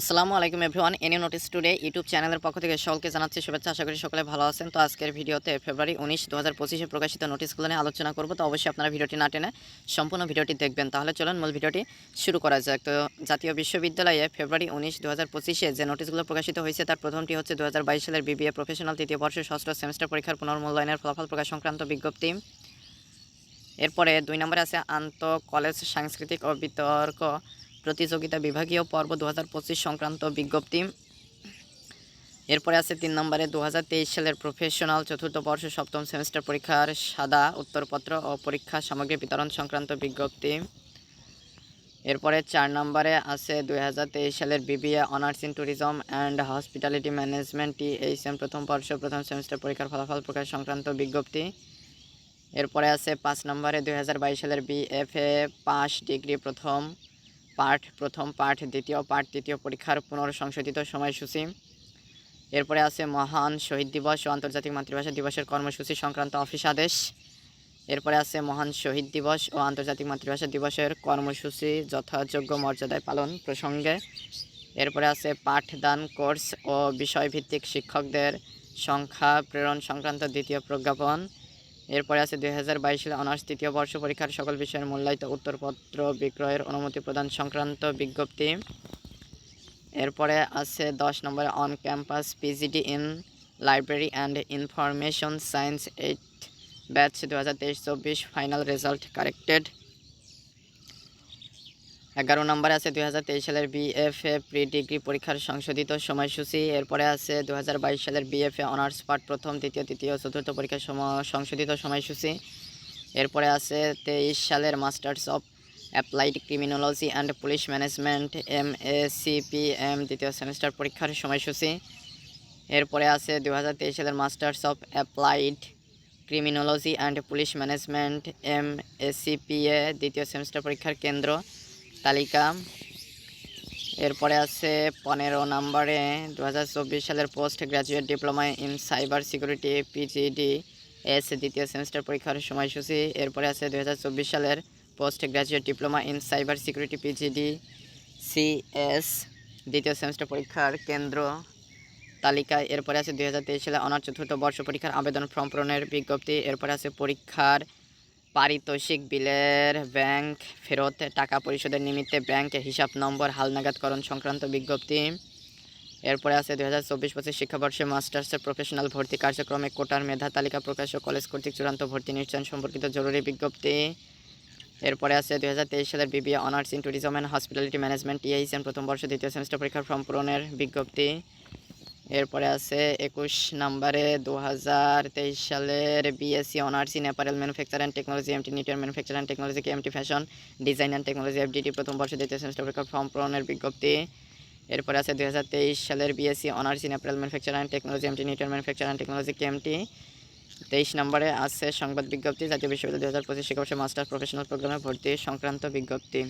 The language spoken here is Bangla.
আসসালামু আলাইকুম everyone any notice today YouTube চ্যানেলের পক্ষ থেকে সকলকে জানাচ্ছি শুভেচ্ছা, আশা করি সকলে ভালো আছেন। তো আজকের ভিডিওতে ফেব্রুয়ারি উনিশ দু হাজার পঁচিশে প্রকাশিত নোটিসগুলো নিয়ে আলোচনা করব। তো অবশ্যই আপনারা ভিডিওটি না টেনে সম্পূর্ণ ভিডিওটি দেখবেন। তাহলে চলুন মূল ভিডিওটি শুরু করা যাক। তো জাতীয় বিশ্ববিদ্যালয়ে ফেব্রুয়ারি উনিশ দু হাজার পঁচিশে যে নোটিসগুলো প্রকাশিত হয়েছে, তার প্রথমটি হচ্ছে দু হাজার বাইশ সালের বিবিএ প্রফেশনাল তৃতীয় বর্ষের ষষ্ঠ সেমিস্টার পরীক্ষার পুনর্মূল্যায়নের ফলাফল প্রকাশ সংক্রান্ত বিজ্ঞপ্তি। এরপরে দুই নম্বরে আছে আন্ত কলেজ সাংস্কৃতিক ও বিতর্ক প্রতিযোগিতা বিভাগীয় পর্ব দু হাজার পঁচিশ সংক্রান্ত বিজ্ঞপ্তি। এরপরে আছে তিন নম্বরে দুহাজার তেইশ সালের প্রফেশনাল চতুর্থ বর্ষ সপ্তম সেমিস্টার পরীক্ষার সাদা উত্তরপত্র ও পরীক্ষা সামগ্রী বিতরণ সংক্রান্ত বিজ্ঞপ্তি। এরপরে চার নম্বরে আছে দু হাজার তেইশ সালের BBA honours in tourism and hospitality management THM প্রথম বর্ষ, প্রথম সেমিস্টার পরীক্ষার ফলাফল প্রকাশ সংক্রান্ত বিজ্ঞপ্তি। এরপরে আছে পাঁচ নম্বরে দু হাজার বাইশ সালের বিএফএ পাস ডিগ্রি প্রথম পাঠ, প্রথম পাঠ, দ্বিতীয় পাঠ, তৃতীয় পরীক্ষার পুনর্সংশোধিত সময়সূচি। এরপরে আছে মহান শহীদ দিবস ও আন্তর্জাতিক মাতৃভাষা দিবসের কর্মসূচি সংক্রান্ত অফিস আদেশ। এরপরে আছে মহান শহীদ দিবস ও আন্তর্জাতিক মাতৃভাষা দিবসের কর্মসূচি যথাযোগ্য মর্যাদায় পালন প্রসঙ্গে। এরপরে আছে পাঠদান কোর্স ও বিষয়ভিত্তিক শিক্ষকদের সংখ্যা প্রেরণ সংক্রান্ত দ্বিতীয় প্রজ্ঞাপন। এরপরে আছে দুই হাজার বাইশ সালে অনার্স, তৃতীয় বর্ষ পরীক্ষার সকল বিষয়ের মূল্যায়িত উত্তরপত্র বিক্রয়ের অনুমতি প্রদান সংক্রান্ত বিজ্ঞপ্তি। এরপরে আছে দশ নম্বরে on campus PGD in library and information science eight batch দু হাজার তেইশ চব্বিশ ফাইনাল রেজাল্ট কারেক্টেড এগারো নম্বরে আছে দুই হাজার তেইশ সালের বিএফএ প্রি ডিগ্রি পরীক্ষার সংশোধিত সময়সূচি। এরপরে আছে দু হাজার বাইশ সালের বিএফএ অনার্স পার্ট প্রথম তৃতীয় তৃতীয়, চতুর্থ পরীক্ষার সংশোধিত সময়সূচি। এরপরে আছে তেইশ সালের masters of applied criminology and police management, M A CPM দ্বিতীয় সেমিস্টার পরীক্ষার সময়সূচি। এরপরে আছে দু হাজার তেইশ সালের masters of applied criminology and police management, M ACPA দ্বিতীয় সেমিস্টার পরীক্ষার কেন্দ্র। তালিকা। এরপরে আছে পনেরো নম্বরে দুহাজার চব্বিশ সালের post graduate diploma in cyber security, PGD, S দ্বিতীয় সেমিস্টার পরীক্ষার সময়সূচি। এরপরে আছে দু হাজার চব্বিশ সালের post graduate diploma in cyber security, PGD, CS দ্বিতীয় সেমিস্টার পরীক্ষার কেন্দ্র তালিকা। এরপরে আছে দু হাজার তেইশ সালে অনার চতুর্থ বর্ষ পরীক্ষার আবেদন ফর্ম পূরণের বিজ্ঞপ্তি। এরপরে আছে পরীক্ষার পারিতোষিক বিলের ব্যাংক ফেরত, টাকা পরিশোধের নিমিত্তে ব্যাংকের হিসাব নম্বর হালনাগাদকরণ সংক্রান্ত বিজ্ঞপ্তি। এরপরে আছে দুই হাজার চব্বিশ পঁচিশ শিক্ষাবর্ষে মাস্টার্সের প্রফেশনাল ভর্তি কার্যক্রমে কোটার মেধা তালিকা প্রকাশ ও কলেজ কর্তৃক চূড়ান্ত ভর্তি নিশ্চয়ন সম্পর্কিত জরুরি বিজ্ঞপ্তি। এরপরে আছে দুই হাজার তেইশ সালের BBA honours in tourism and hospitality management TICN প্রথম বর্ষ, দ্বিতীয় সেমিস্টার পরীক্ষার ফর্ম পূরণের বিজ্ঞপ্তি। এরপরে আছে একুশ নম্বরে দু হাজার তেইশ সালের BSc honours in apparel manufacture and technology MT নিটের manufacture and technology MT fashion design and technology FDT প্রথম বর্ষ দ্বিতীয় সেমিস্টার পরীক্ষার ফর্ম পূরণের বিজ্ঞপ্তি। এরপরে আছে দু হাজার তেইশ সালের BSc honours in apparel manufacture and technology MT নিটের manufacture and technology KMT তেইশ নম্বরে আছে সংবাদ বিজ্ঞপ্তি, জাতীয় বিশ্ববিদ্যালয় দু হাজার পঁচিশ শিক্ষাবর্ষে মাস্টার প্রফেশনাল প্রোগ্রামে ভর্তি সংক্রান্ত বিজ্ঞপ্তি।